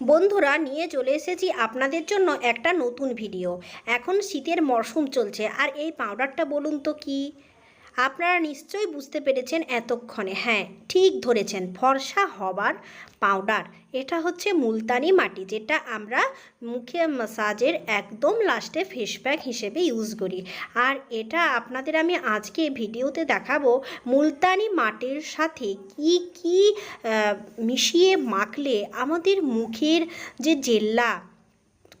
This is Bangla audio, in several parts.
বন্ধুরা, নিয়ে চলে এসেছি আপনাদের জন্য একটা নতুন ভিডিও এখন শীতের মরশুম চলছে, আর এই পাউডারটা বলুন তো কি? আপনারা নিশ্চয়ই বুঝতে পেরেছেন এতক্ষণে। হ্যাঁ ঠিক ধরেছেন, ফর্সা হবার পাউডার। এটা হচ্ছে মুলতানি মাটি, যেটা আমরা মুখে মাসাজের একদম লাস্টে ফেস প্যাক হিসেবে ইউজ করি। আর এটা আপনাদের আমি আজকে ভিডিওতে দেখাবো মুলতানি মাটির সাথে কি কি মিশিয়ে মাখলে আমাদের মুখের যে জেল্লা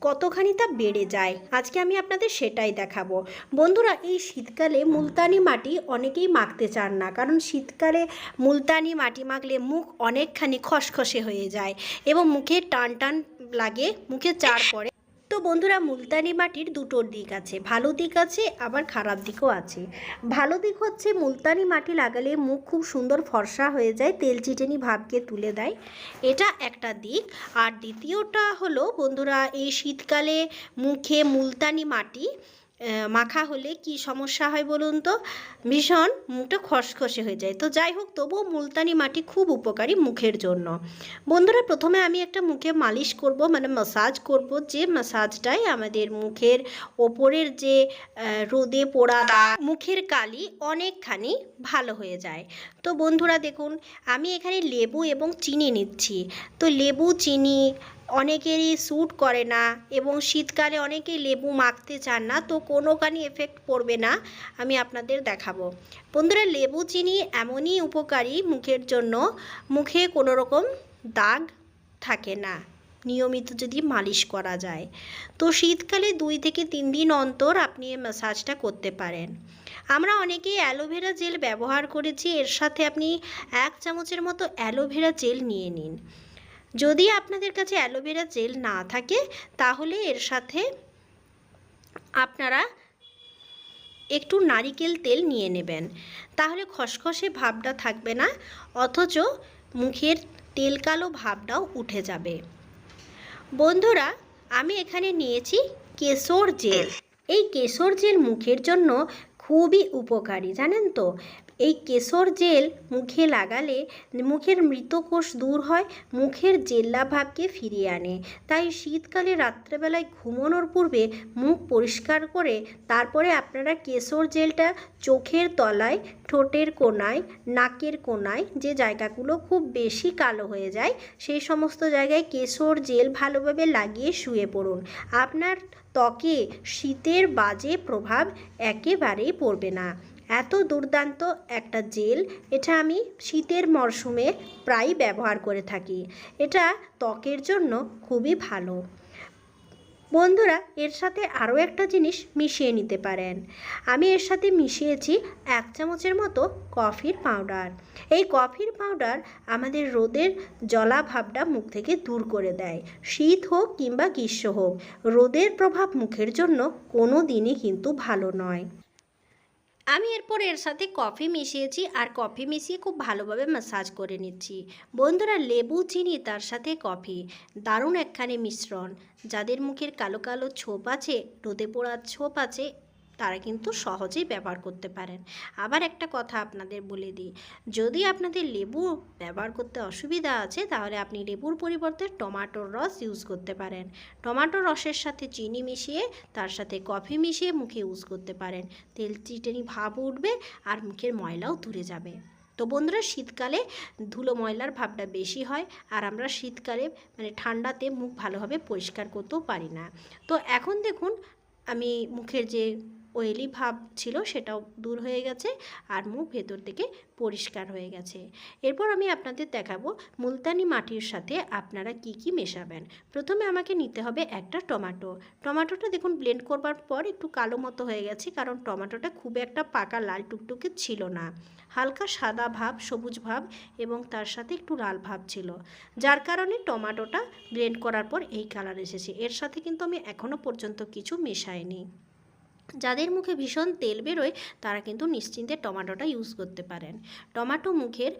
কতখানি তা বেড়ে যায়? আজকে আমি আপনাদের সেটাই দেখাবো। বন্ধুরা, এই শীতকালে মুলতানি মাটি অনেকেই মাখতে চান না, কারণ শীতকালে মুলতানি মাটি মাখলে মুখ অনেকখানি খসখসে হয়ে যায় এবং মুখে টান টান লাগে মুখে চার পড়ে তো বন্ধুরা, মুলতানি মাটির দুটোর দিক আছে। ভালো দিক আছে, আবার খারাপ দিকও আছে। ভালো দিক হচ্ছে, মুলতানি মাটি লাগালে মুখ খুব সুন্দর ফর্সা হয়ে যায়, তেল চিটেনি ভাবকে তুলে দেয়। এটা একটা দিক। আর দ্বিতীয়টা হলো, বন্ধুরা, এই শীতকালে মুখে মুলতানি মাটি মাখা হলে কি সমস্যা হয় বলুন তো? ভীষণ, মুখটা খসখসে হয়ে যায়। তো যাই হোক, তবুও মুলতানি মাটি খুব উপকারী মুখের জন্য। বন্ধুরা, প্রথমে আমি একটা মুখে মালিশ করব মানে মাসাজ করব। যে মাসাজটাই আমাদের মুখের ওপরের যে রোদে পোড়া মুখের কালি অনেকখানি ভালো হয়ে যায়। তো বন্ধুরা, দেখুন, আমি এখানে লেবু এবং চিনি নিচ্ছি। তো লেবু, চিনি অনেকেরই স্যুট করে না এবং শীতকালে অনেকেই লেবু মাখতে চান না, তো কোনোখানি এফেক্ট পড়বে না। আমি আপনাদের দেখাবো। বন্ধুরা, লেবু চিনি এমনই উপকারী মুখের জন্য। মুখে কোনো রকম দাগ থাকে না। নিয়মিত যদি মালিশ করা যায়। তো শীতকালে দুই থেকে তিন দিন অন্তর আপনি এই ম্যাসাজটা করতে পারেন। আমরা অনেকেই অ্যালোভেরা জেল ব্যবহার করেছি। এর সাথে আপনি এক চামচের মতো অ্যালোভেরা জেল নিয়ে নিন। যদি আপনাদের কাছে অ্যালোভেরা জেল না থাকে, তাহলে এর সাথে আপনারা একটু নারিকেল তেল নিয়ে নেবেন। তাহলে খসখসে ভাবটা থাকবে না, অথচ মুখের তেল কালো ভাবটাও উঠে যাবে। বন্ধুরা, আমি এখানে নিয়েছি কেশর জেল। এই কেশর জেল মুখের জন্য খুবই উপকারী, জানেন তো? এই কেশর জেল মুখে লাগালে মুখের মৃতকোষ দূর হয়, মুখের জেল্লা ভাবকে ফিরিয়ে আনে। তাই শীতকালে রাত্রেবেলায় ঘুমানোর পূর্বে মুখ পরিষ্কার করে তারপরে আপনারা কেশর জেলটা চোখের তলায়, ঠোঁটের কোনায় নাকের কোনায় যে জায়গাগুলো খুব বেশি কালো হয়ে যায়, সেই সমস্ত জায়গায় কেশর জেল ভালোভাবে লাগিয়ে শুয়ে পড়ুন। আপনার ত্বকে শীতের বাজে প্রভাব একেবারেই পড়বে না। এত দুর্দান্ত একটা জেল, এটা আমি শীতের মরশুমে প্রায় ব্যবহার করে থাকি। এটা ত্বকের জন্য খুবই ভালো। বন্ধুরা, এর সাথে আরও একটা জিনিস মিশিয়ে নিতে পারেন। আমি এর সাথে মিশিয়েছি এক চামচের মতো কফির পাউডার। এই কফির পাউডার আমাদের রোদের জলাভাবটা মুখ থেকে দূর করে দেয়। শীত হোক কিংবা গ্রীষ্ম হোক, রোদের প্রভাব মুখের জন্য কোনো দিনই কিন্তু ভালো নয়। আমি এরপর এর সাথে কফি মিশিয়েছি আর কফি মিশিয়ে খুব ভালোভাবে ম্যাসাজ করে নিচ্ছি। বন্ধুরা, লেবু, চিনি, তার সাথে কফি। দারুণ একখানে মিশ্রণ। যাদের মুখের কালো কালো ছোপ আছে, রোদে পোড়ার ছোপ আছে তারা কিন্তু সহজেই ব্যবহার করতে পারেন। আবার একটা কথা আপনাদের বলে দিই, যদি আপনাদের লেবু ব্যবহার করতে অসুবিধা আছে, তাহলে আপনি লেবুর পরিবর্তে টমাটোর রস ইউজ করতে পারেন। টমাটোর রসের সাথে চিনি মিশিয়ে, তার সাথে কফি মিশিয়ে মুখে ইউজ করতে পারেন। তেল চিটেনি ভাব উঠবে আর মুখের ময়লাও দূরে যাবে। তো বন্ধুরা, শীতকালে ধুলো ময়লার ভাবটা বেশি হয় আর আমরা শীতকালে মানে ঠান্ডাতে মুখ ভালোভাবে পরিষ্কার করতেও পারি না। তো এখন দেখুন, আমি মুখের যে অয়েলি ভাব ছিল সেটাও দূর হয়ে গেছে আর মুখ ভেতর থেকে পরিষ্কার হয়ে গেছে। এরপর আমি আপনাদের দেখাবো মুলতানি মাটির সাথে আপনারা কি কি মেশাবেন। প্রথমে আমাকে নিতে হবে একটা টমেটো। টমেটোটা দেখুন ব্লেন্ড করবার পর একটু কালো মতো হয়ে গেছে কারণ টমেটোটা খুব একটা পাকা লাল টুকটুকে ছিল না। হালকা সাদা ভাব, সবুজ ভাব এবং তার সাথে একটু লাল ভাব ছিল। যার কারণে টমাটোটা ব্লেন্ড করার পর এই কালার এসেছে। এর সাথে কিন্তু আমি এখনও পর্যন্ত কিছু মেশাইনি। যাদের মুখে ভীষণ তেল বেরোয়, তারা কিন্তু নিশ্চিন্তে টমাটোটা ইউজ করতে পারেন। টমাটো মুখের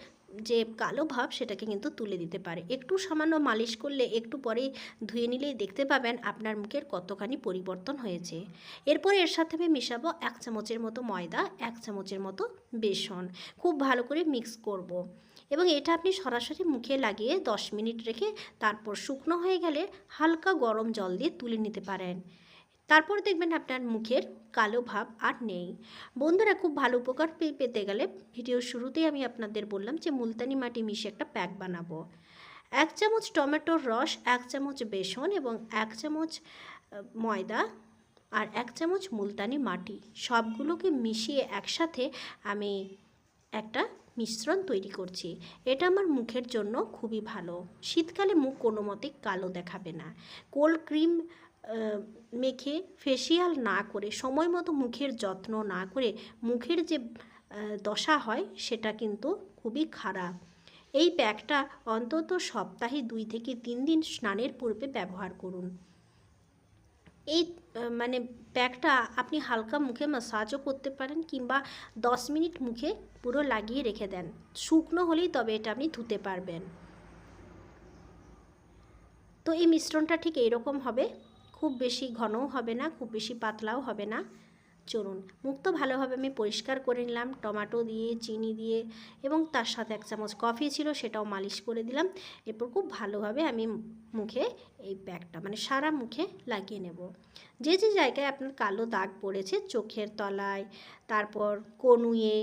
যে কালো ভাব, সেটাকে কিন্তু তুলে দিতে পারে। একটু সামান্য মালিশ করলে একটু পরে ধুয়ে নিলেই দেখতে পাবেন আপনার মুখের কতখানি পরিবর্তন হয়েছে। এরপর এর সাথে আমি মেশাবো এক চামচের মতো ময়দা, এক চামচের মতো বেসন। খুব ভালো করে মিক্স করব। এবং এটা আপনি সরাসরি মুখে লাগিয়ে দশ মিনিট রেখে তারপর শুকনো হয়ে গেলে হালকা গরম জল দিয়ে তুলে নিতে পারেন। তারপর দেখবেন আপনার মুখের কালো ভাব আর নেই। বন্ধুরা, খুব ভালো উপকার পেতে গেলে ভিডিওর শুরুতেই আমি আপনাদের বললাম যে মুলতানি মাটি মিশিয়ে একটা প্যাক বানাবো। এক চামচ টমেটোর রস, এক চামচ বেসন এবং এক চামচ ময়দা আর এক চামচ মুলতানি মাটি। সবগুলোকে মিশিয়ে একসাথে আমি একটা মিশ্রণ তৈরি করছি। এটা আমার মুখের জন্য খুবই ভালো। শীতকালে মুখ কোনো মতে কালো দেখাবে না। কোল্ড ক্রিম মেখে ফেসিয়াল না করে, সময় মতো মুখের যত্ন না করে মুখের যে দশা হয় সেটা কিন্তু খুবই খারাপ। এই প্যাকটা অন্তত সপ্তাহে দুই থেকে তিন দিন স্নানের পূর্বে ব্যবহার করুন। এই মানে প্যাকটা আপনি হালকা মুখে মাসাজও করতে পারেন কিংবা দশ মিনিট মুখে পুরো লাগিয়ে রেখে দেন। শুকনো হলেই তবে এটা আপনি ধুতে পারবেন। তো এই মিশ্রণটা ঠিক এইরকম হবে। খুব বেশি ঘনও হবে না, খুব বেশি পাতলাও হবে না। চলুন মুখ তো ভালোভাবে আমি পরিষ্কার করে নিলাম, টমেটো দিয়ে, চিনি দিয়ে এবং তার সাথে এক চামচ কফি ছিল সেটাও মালিশ করে দিলাম। এরপর খুব ভালোভাবে আমি মুখে এই প্যাকটা মানে সারা মুখে লাগিয়ে নেব। যে যে জায়গায় আপনার কালো দাগ পড়েছে, চোখের তলায়, তারপর কনুয়ে,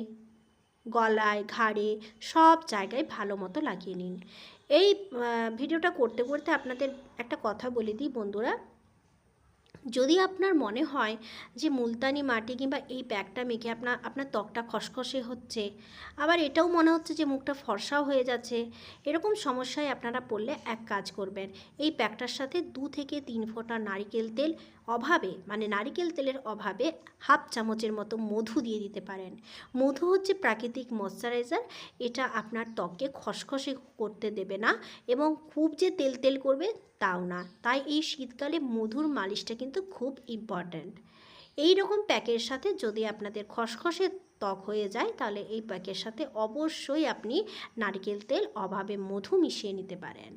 গলায়, ঘাড়ে, সব জায়গায় ভালো মতো লাগিয়ে নিন। এই ভিডিওটা করতে করতে আপনাদের একটা কথা বলে দিই বন্ধুরা। যদি আপনার মনে হয় যে মুলতানি মাটি কিংবা এই প্যাকটা মেখে আপনার আপনার ত্বকটা খসখসে হচ্ছে, আবার এটাও মনে হচ্ছে যে মুখটা ফর্সাও হয়ে যাচ্ছে, এরকম সমস্যায় আপনারা পড়লে এক কাজ করবেন। এই প্যাকটার সাথে দু থেকে তিন ফোঁটা নারিকেল তেল অভাবে মানে নারিকেল তেলের অভাবে হাফ চামচের মতো মধু দিয়ে দিতে পারেন। মধু হচ্ছে প্রাকৃতিক ময়শ্চারাইজার, এটা আপনার ত্বককে খসখসে করতে দেবে না এবং খুব যে তেল তেল করবে তাও না। তাই এই শীতকালে মধুর মালিশটা কিন্তু খুব ইম্পর্ট্যান্ট এই রকম প্যাকের সাথে যদি আপনাদের খসখসে ত্বক হয়ে যায়, তাহলে এই প্যাকের সাথে অবশ্যই আপনি নারকেল তেল, অভাবে মধু মিশিয়ে নিতে পারেন।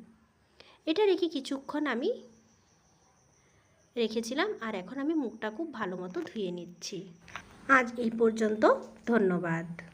এটা রেখে কিছুক্ষণ আমি রেখেছিলাম আর এখন আমি মুখটা খুব ভালো মতো ধুয়ে নিচ্ছি। আজ এই পর্যন্ত ধন্যবাদ।